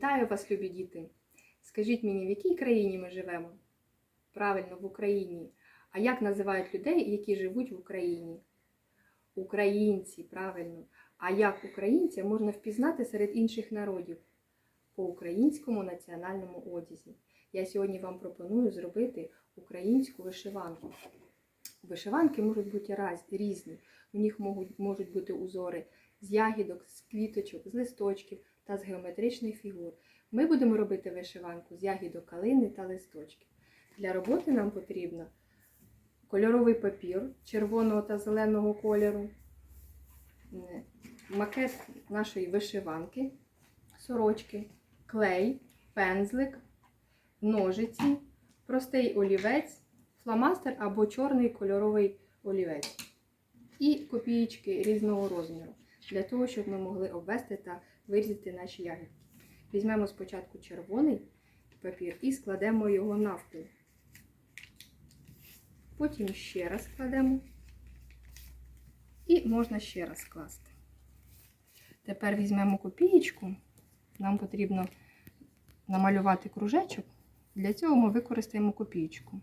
Вітаю вас, любі діти! Скажіть мені, в якій країні ми живемо? Правильно, в Україні. А як називають людей, які живуть в Україні? Українці, правильно. А як українця можна впізнати серед інших народів? По українському національному одязі. Я сьогодні вам пропоную зробити українську вишиванку. Вишиванки можуть бути раз- різні. У них можуть, бути узори з ягідок, з квіточок, з листочків та з геометричних фігур. Ми будемо робити вишиванку з ягідок калини та листочків. Для роботи нам потрібно кольоровий папір червоного та зеленого кольору, макет нашої вишиванки, сорочки, клей, пензлик, ножиці, простий олівець, фломастер або чорний кольоровий олівець і копієчки різного розміру для того, щоб ми могли обвести та вирізати наші ягідки. Візьмемо спочатку червоний папір і складемо його навпіл. Потім ще раз складемо. І можна ще раз скласти. Тепер візьмемо копієчку. Нам потрібно намалювати кружечок. Для цього ми використаємо копієчку.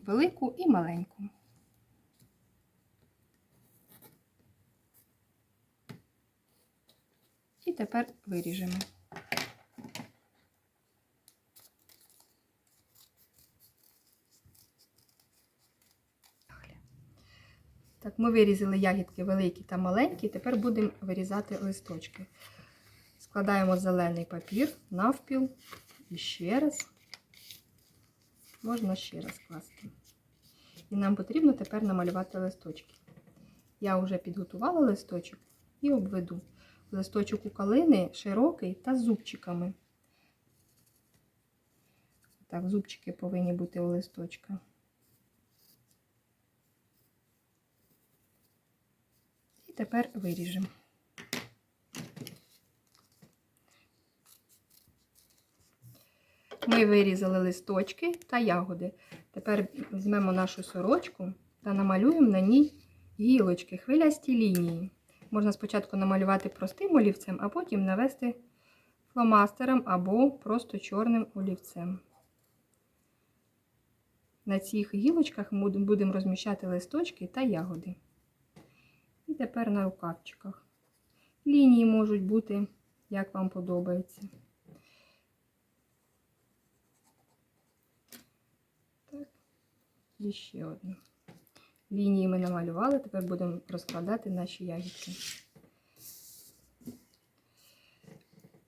Велику і маленьку. Тепер виріжемо. Так, ми вирізали ягідки великі та маленькі, тепер будемо вирізати листочки. Складаємо зелений папір навпіл і ще раз. Можна ще раз класти. І нам потрібно тепер намалювати листочки. Я вже підготувала листочок і обведу. Листочок у калини широкий та з зубчиками. Так, зубчики повинні бути у листочка. І тепер виріжемо. Ми вирізали листочки та ягоди. Тепер візьмемо нашу сорочку та намалюємо на ній гілочки, хвилясті лінії. Можна спочатку намалювати простим олівцем, а потім навести фломастером або просто чорним олівцем. На цих гілочках ми будемо розміщати листочки та ягоди. І тепер на рукавчиках. Лінії можуть бути, як вам подобається. Так, і ще одну. Лінії ми намалювали, тепер будемо розкладати наші ягідки.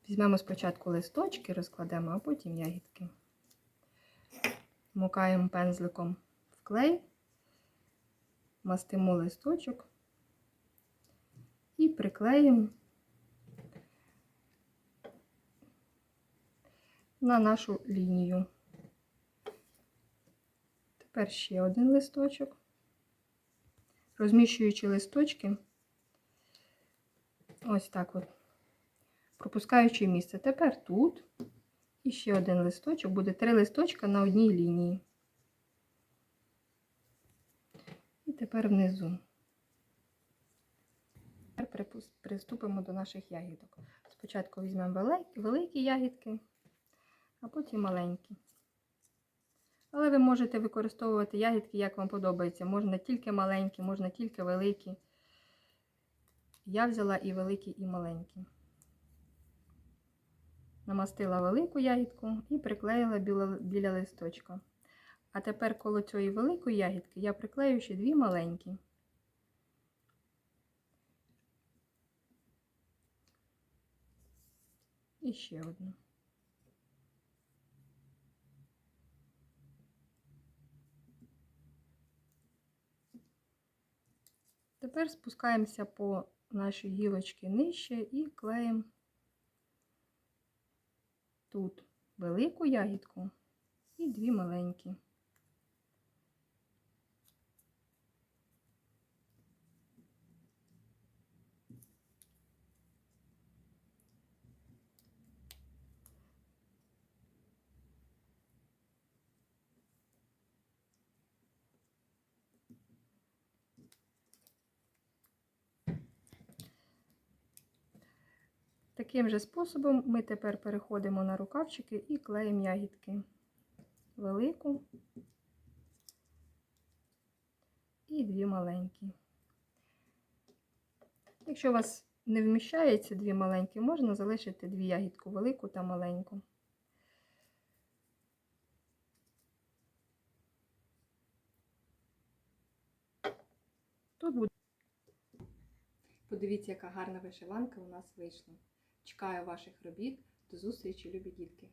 Візьмемо спочатку листочки, розкладемо, а потім ягідки. Мукаємо пензликом в клей, мастимо листочок і приклеїмо на нашу лінію. Тепер ще один листочок. Розміщуючи листочки, ось так от, пропускаючи місце. Тепер тут і ще один листочок, буде три листочка на одній лінії. І тепер внизу. Тепер приступимо до наших ягідок. Спочатку візьмемо великі, великі ягідки, а потім маленькі. Але ви можете використовувати ягідки, як вам подобається. Можна тільки маленькі, можна тільки великі. Я взяла і великі, і маленькі. Намастила велику ягідку і приклеїла біля, біля листочка. А тепер коло цієї великої ягідки я приклею ще дві маленькі. І ще одну. Тепер спускаємося по нашій гілочці нижче і клеїмо тут велику ягідку і дві маленькі. Таким же способом ми тепер переходимо на рукавчики і клеїмо ягідки. Велику і дві маленькі. Якщо у вас не вміщається дві маленькі, можна залишити дві ягідку велику та маленьку. Тут буде. Подивіться, яка гарна вишиванка у нас вийшла. Чекаю ваших робіт. До зустрічі, любі дітки!